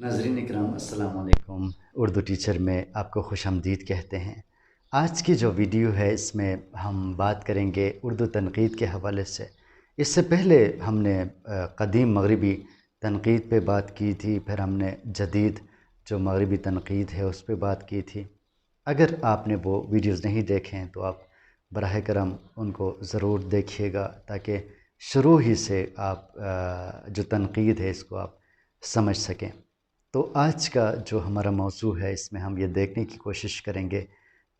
नाजरीन इकराम वालेकुम उर्दू टीचर में आपको खुश आमदीद कहते हैं। आज की जो वीडियो है, इसमें हम बात करेंगे उर्दू तनकीद के हवाले से। इससे पहले हमने कदीम मगरबी तनकीद पे बात की थी, फिर हमने जदीद जो मगरबी तनकीद है, उस पर बात की थी। अगर आपने वो वीडियोज़ नहीं देखें तो आप बरह करम उनको ज़रूर देखिएगा, ताकि शुरू ही से आप जो तनकीद है, इसको आप समझ सकें। तो आज का जो हमारा मौजू है इसमें हम ये देखने की कोशिश करेंगे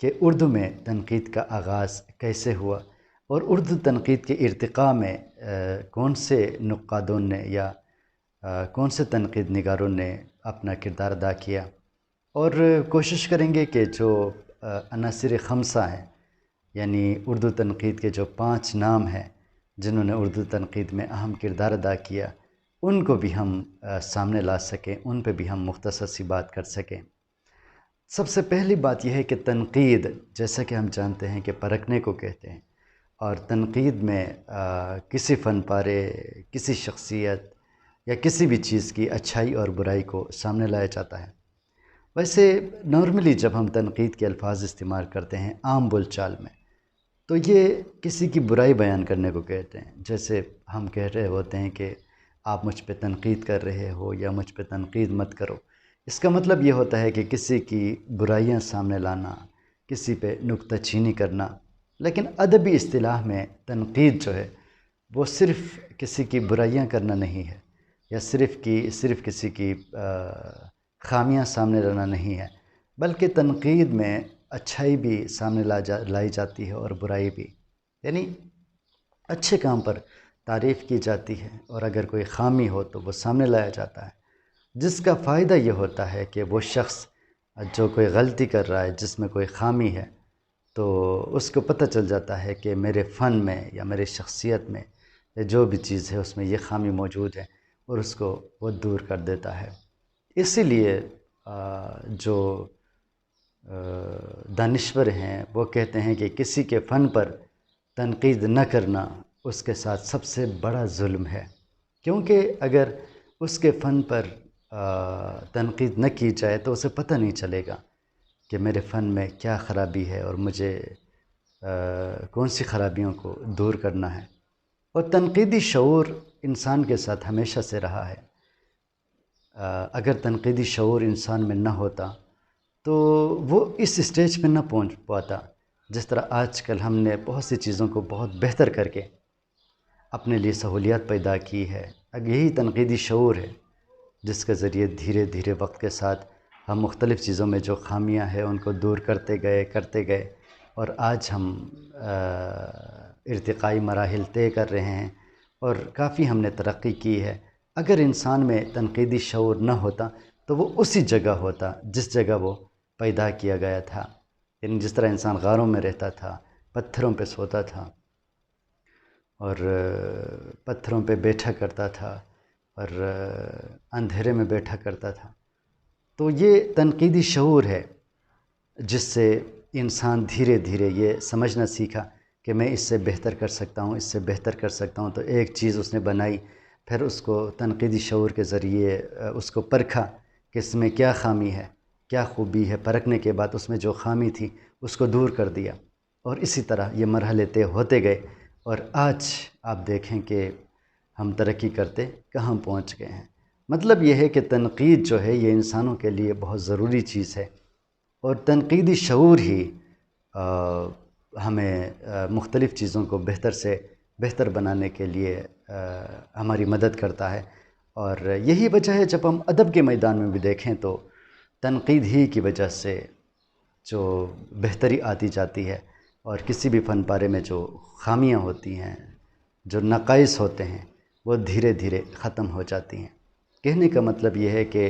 कि उर्दू में तनकीद का आगाज़ कैसे हुआ और उर्दू तनकीद के इरतक़ा में आ, कौन से नुक़ादों ने या आ, कौन से तनकीद नगारों ने अपना किरदार अदा किया? और कोशिश करेंगे कि जो अनासर खमसा हैं यानी उर्दू तनकीद के जो पाँच नाम हैं जिन्होंने उर्दू तनकीद में अहम किरदार अदा किया उनको भी हम सामने ला सकें उन पे भी हम मुख्तसर सी बात कर सकें। सबसे पहली बात यह है कि तनकीद जैसा कि हम जानते हैं कि परखने को कहते हैं और तनकीद में आ, किसी फ़न पारे किसी शख्सियत या किसी भी चीज़ की अच्छाई और बुराई को सामने लाया जाता है। वैसे नॉर्मली जब हम तनकीद के अल्फाज इस्तेमाल करते हैं आम बोल चाल में तो ये किसी की बुराई बयान करने को कहते हैं। जैसे हम कह रहे होते हैं कि आप मुझ पर तनकीद कर रहे हो या मुझ पर तनकीद मत करो। इसका मतलब ये होता है कि किसी की बुराइयाँ सामने लाना, किसी पे नुकताचीनी करना, लेकिन अदबी अतलाह में तनकीद जो है, वो सिर्फ़ किसी की बुराइयाँ करना नहीं है, या सिर्फ़ की, सिर्फ़ किसी की ख़ामियाँ सामने लाना नहीं है, बल्कि तनकीद में अच्छाई भी सामने ला जा, लाई जाती है और बुराई भी। यानी अच्छे काम पर तारीफ़ की जाती है और अगर कोई ख़ामी हो तो वो सामने लाया जाता है। जिसका फ़ायदा ये होता है कि वो शख्स जो कोई गलती कर रहा है, जिसमें कोई ख़ामी है तो उसको पता चल जाता है कि मेरे फ़न में या मेरी शख्सियत में या जो भी चीज़ है, उसमें ये ख़ामी मौजूद है और उसको वो दूर कर देता है। इसीलिए जो दानश्वर हैं, वो कहते हैं कि किसी के फ़न पर तनकीद न करना उसके साथ सबसे बड़ा जुल्म है। क्योंकि अगर उसके फ़न पर तनकीद न की जाए तो उसे पता नहीं चलेगा कि मेरे फ़न में क्या ख़राबी है और मुझे आ, कौन सी ख़राबियों को दूर करना है। और तनकीदी शूर इंसान के साथ हमेशा से रहा है। आ, अगर तनकीदी शूर इंसान में न होता तो वो इस स्टेज पे न पहुँच पाता जिस तरह आजकल हमने बहुत सी चीज़ों को बहुत बेहतर करके अपने लिए सहूलियत पैदा की है। अब यही तनकीदी शूर है, जिसके ज़रिए धीरे धीरे वक्त के साथ हम मुख्तलिफ़ चीज़ों में जो खामियाँ हैं, उनको दूर करते गए करते गए और आज हम इरतक़ाई मराहल तय कर रहे हैं और काफ़ी हमने तरक्की की है। अगर इंसान में तनकीदी शूर न होता तो वो उसी जगह होता, जिस जगह वो पैदा किया गया था। यानी जिस तरह इंसान गारों में रहता था, पत्थरों पे सोता था और पत्थरों पे बैठा करता था और अंधेरे में बैठा करता था। तो ये तनकीदी शूर है, जिससे इंसान धीरे धीरे ये समझना सीखा कि मैं इससे बेहतर कर सकता हूँ, इससे बेहतर कर सकता हूँ। तो एक चीज़ उसने बनाई, फिर उसको तनकीदी शूर के ज़रिए उसको परखा कि इसमें क्या ख़ामी है, क्या खूबी है। परखने के बाद उसमें जो ख़ामी थी, उसको दूर कर दिया और इसी तरह ये मरहले तय होते गए। और आज आप देखें कि हम तरक्की करते कहाँ पहुँच गए हैं। मतलब ये है कि तनकीद जो है ये इंसानों के लिए बहुत ज़रूरी चीज़ है और तनकीदी शूर ही आ, हमें मुख्तलिफ़ चीज़ों को बेहतर से बेहतर बनाने के लिए आ, हमारी मदद करता है। और यही वजह है जब हम अदब के मैदान में भी देखें तो तनकीद ही की वजह से जो बेहतरी आती जाती है। और किसी भी फ़न पारे में जो ख़ामियाँ होती हैं, जो नक़ाइस होते हैं, वो धीरे धीरे ख़त्म हो जाती हैं। कहने का मतलब ये है कि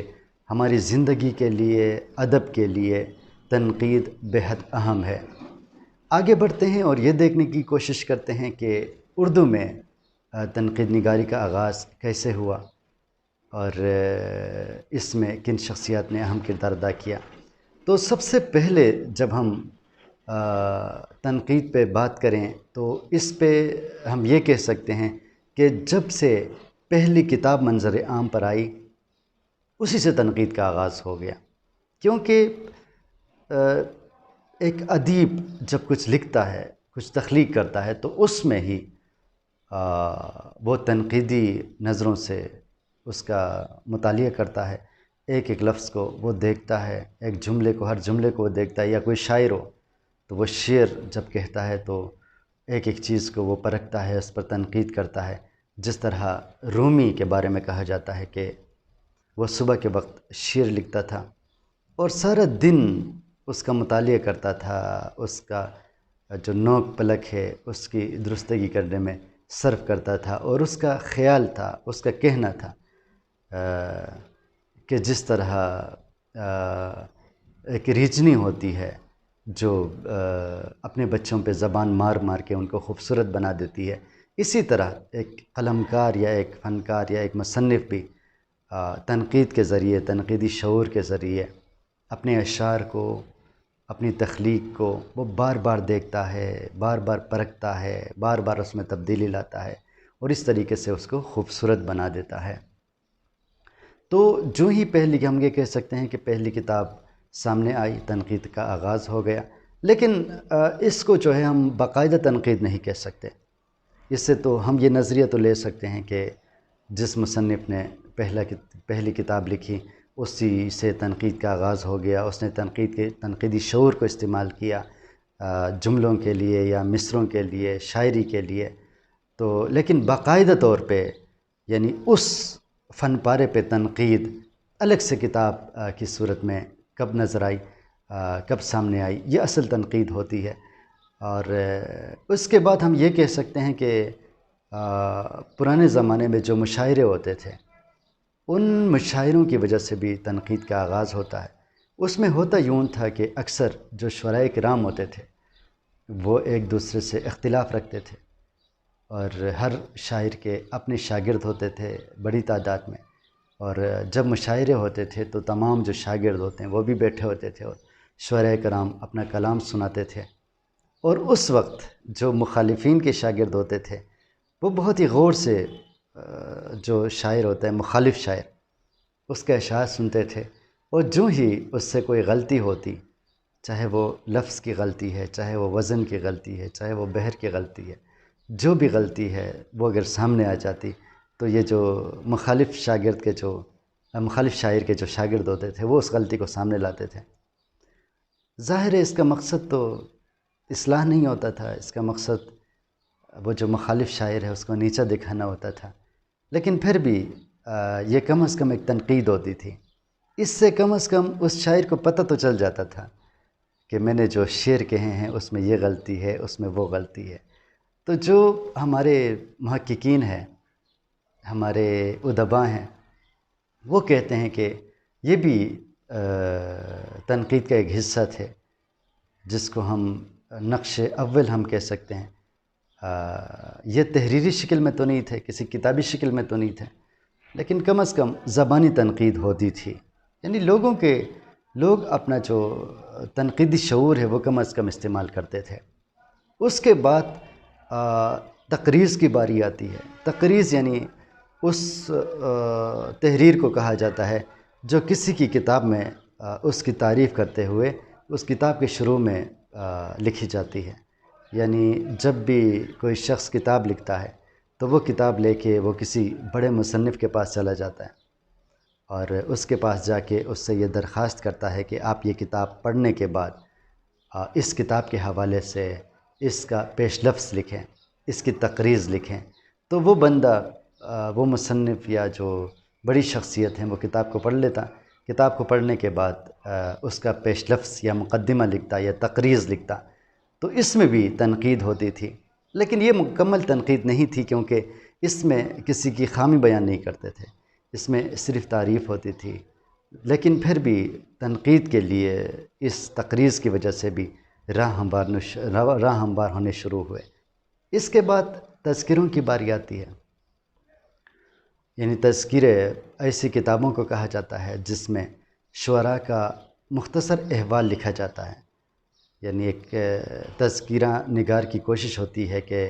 हमारी ज़िंदगी के लिए, अदब के लिए तनकीद बेहद अहम है। आगे बढ़ते हैं और ये देखने की कोशिश करते हैं कि उर्दू में तनकीद निगारी का आगाज़ कैसे हुआ और इसमें किन शख्सियात ने अहम किरदार अदा किया। तो सबसे पहले जब हम तनकीद पे बात करें तो इस पे हम ये कह सकते हैं कि जब से पहली किताब मंजर आम पर आई, उसी से तनकीद का आगाज़ हो गया। क्योंकि एक अदीब जब कुछ लिखता है, कुछ तख्लीक करता है तो उसमें ही वो तनकीदी नज़रों से उसका मुताल करता है। एक एक लफ्ज़ को वो देखता है, एक जुमले को, हर जुमले को वो देखता है, या कोई शायर हो तो वो शेर जब कहता है तो एक एक चीज़ को वो परखता है, उस पर तनकीद करता है। जिस तरह रूमी के बारे में कहा जाता है कि वह सुबह के वक्त शेर लिखता था और सारा दिन उसका मुताल करता था, उसका जो नोक पलक है, उसकी दुरुस्तगी करने में सर्व करता था और उसका ख्याल था, उसका कहना था कि जिस तरह एक रीजनी होती है जो अपने बच्चों पे ज़बान मार मार के उनको खूबसूरत बना देती है। इसी तरह एक कलमकार या एक फ़नकार या एक मुसनफ़ भी तनकीद के ज़रिए, तनकीदी शूर के ज़रिए अपने अशार को, अपनी तख्लीक को, वो बार बार देखता है, बार बार परखता है, बार बार उसमें तब्दीली लाता है और इस तरीके से उसको खूबसूरत बना देता है। तो जो ही पहली हम ये कह सकते हैं कि पहली किताब सामने आई, तनकीद का आगाज़ हो गया। लेकिन इसको जो है हम बाकायदा तनकीद नहीं कह सकते। इससे तो हम ये नज़रिया तो ले सकते हैं कि जिस मुसनफ़ ने पहला पहली किताब लिखी, उसी से तनकीद का आगाज़ हो गया। उसने तनकीद के, तनकीदी शूर को इस्तेमाल किया जुमलों के लिए या मिसरों के लिए, शायरी के लिए। तो लेकिन बाकायदा तौर पे, यानी उस फ़न पारे पे तनकीद, अलग से किताब की सूरत में कब नज़र आई कब सामने आई, ये असल तनकीद होती है। और उसके बाद हम ये कह सकते हैं कि पुराने ज़माने में जो मुशायरे होते थे, उन मुशायरों की वजह से भी तनकीद का आगाज़ होता है। उसमें होता यूँ था कि अक्सर जो शराय कराम होते थे, वो एक दूसरे से इख्तिलाफ़ रखते थे। और हर शायर के अपने शागिर्द होते थे बड़ी तादाद में। और जब मुशायरे होते थे तो तमाम जो शागिर्द होते हैं वो भी बैठे होते थे और शर कराम अपना कलाम सुनाते थे। और उस वक्त जो मुखालफन के शागिर्द होते थे, वो बहुत ही गौर से जो शायर होता है, मुखालिफ शायर, उसके अशार सुनते थे और जो ही उससे कोई गलती होती, चाहे वो लफ्ज़ की गलती है, चाहे वो वज़न की गलती है, चाहे वो बहर की गलती है, जो भी गलती है वो अगर सामने आ जाती तो ये जो मुखालिफ शागिर्द के जो, मुखालिफ शायर के जो शागिर्द होते थे, वो उस गलती को सामने लाते थे। ज़ाहिर है इसका मकसद तो इसलाह नहीं होता था, इसका मकसद वो जो मुखालिफ शायर है उसको नीचा दिखाना होता था। लेकिन फिर भी ये कम अज़ कम एक तनकीद होती थी। इससे कम अज़ कम उस शायर को पता तो चल जाता था कि मैंने जो शेर कहे हैं, उसमें ये गलती है, उसमें वो गलती है। तो जो हमारे महक्कीन हैं हमारे उदबा हैं वो कहते हैं कि ये भी तनकीद का एक हिस्सा थे जिसको हम नक्श अव्वल हम कह सकते हैं। आ, ये तहरीरी शक्ल में तो नहीं थे किसी किताबी शक्ल में तो नहीं थे लेकिन कम अज़ कम ज़बानी तनकीद होती थी। यानी लोगों के लोग अपना जो तनकीदी शूर है वो कम अज़ कम इस्तेमाल करते थे। उसके बाद तकरीज़ की बारी आती है। तकरीज़ यानी उस तहरीर को कहा जाता है, जो किसी की किताब में उसकी तारीफ़ करते हुए, उस किताब के शुरू में लिखी जाती है। यानी जब भी कोई शख्स किताब लिखता है तो वो किताब लेके वो किसी बड़े मुसनफ़ के पास चला जाता है और उसके पास जाके उससे ये दरख्वास्त करता है कि आप ये किताब पढ़ने के बाद इस किताब के हवाले से इसका पेश लफ्स लिखें, इसकी तकरीज़ लिखें। तो वो बंदा वो मुसनफ़ या जो बड़ी शख्सियत हैं, वो किताब को पढ़ लेता। किताब को पढ़ने के बाद उसका पेश लफ्स या मुकदमा लिखता या तकरीज़ लिखता। तो इसमें भी तनकीद होती थी। लेकिन ये मुकम्मल तनकीद नहीं थी, क्योंकि इसमें किसी की खामी बयान नहीं करते थे। इसमें सिर्फ़ तारीफ़ होती थी। लेकिन फिर भी तनकीद के लिए इस तकरीज़ की वजह से भी राह हमवार राह हमवार होने शुरू हुए। इसके बाद तस्करों की बारी आती है। यानी तस्करें ऐसी किताबों को कहा जाता है, जिसमें शुरा का मुख्तसर अहवाल लिखा जाता है। यानी एक तस्करा निगार की कोशिश होती है कि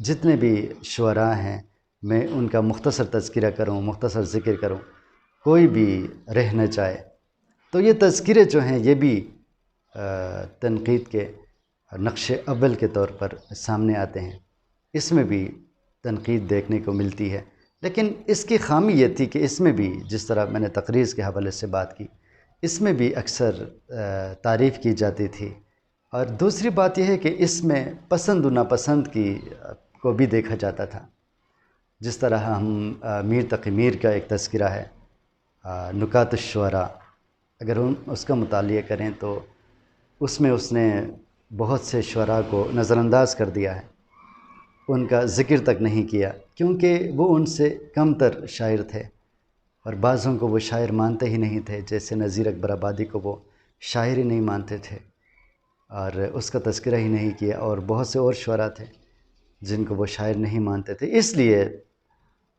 जितने भी शुरा हैं, मैं उनका मुख्तसर तस्करा करूँ, मुख्तसर ज़िक्र करूँ, कोई भी रह न जाए। तो ये तस्करे जो हैं, ये भी तनकीद के नक्श अव्वल के तौर पर सामने आते हैं। इसमें भी तनकीद देखने को मिलती है। लेकिन इसकी खामी ये थी कि इसमें भी, जिस तरह मैंने तकरीज़ के हवाले से बात की, इसमें भी अक्सर तारीफ़ की जाती थी। और दूसरी बात यह है कि इसमें पसंद नापसंद की को भी देखा जाता था। जिस तरह हम मीर तकी मीर का एक तस्करा है नुकात शुरा अगर हम उसका मुताल करें तो उसमें उसने बहुत से शुरा को नज़रअंदाज कर दिया है। उनका ज़िक्र तक नहीं किया, क्योंकि वो उनसे कम तर शायर थे और बाज़ों को वो शायर मानते ही नहीं थे, जैसे नज़ीर अकबर आबादी को वो शायर ही नहीं मानते थे और उसका तस्करा ही नहीं किया और बहुत से और शुरा थे जिनको वो शायर नहीं मानते थे। इसलिए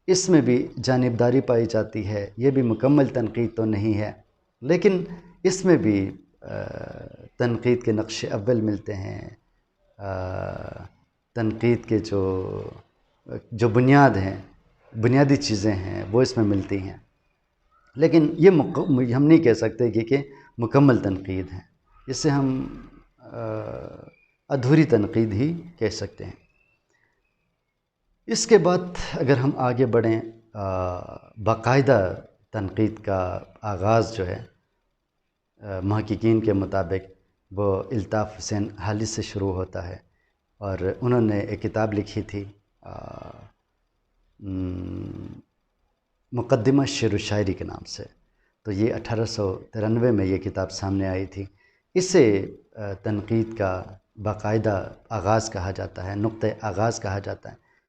इसमें भी जानबदारी पाई जाती है, ये भी मुकम्मल तनकीद तो नहीं है, लेकिन इसमें भी तनकीद के नक्श अव्वल मिलते हैं। तनकीद के जो जो बुनियाद हैं बुनियादी चीज़ें हैं वो इसमें मिलती हैं। लेकिन ये हम नहीं कह सकते कि, कि मुकम्मल तनकीद है। इससे हम अधूरी तनकीद ही कह सकते हैं। इसके बाद अगर हम आगे बढ़ें बाकायदा तनकीद का आगाज़ जो है महकिन के मुताबिक वो अल्ताफ़ हुसैन हाली से शुरू होता है। और उन्होंने एक किताब लिखी थी मुकदमा शेर शायरी के नाम से। तो ये अठारह सौ तिरानवे में ये किताब सामने आई थी। इसे तनकीद का बाकायदा आगाज़ कहा जाता है नुक़ आगाज़ कहा जाता है।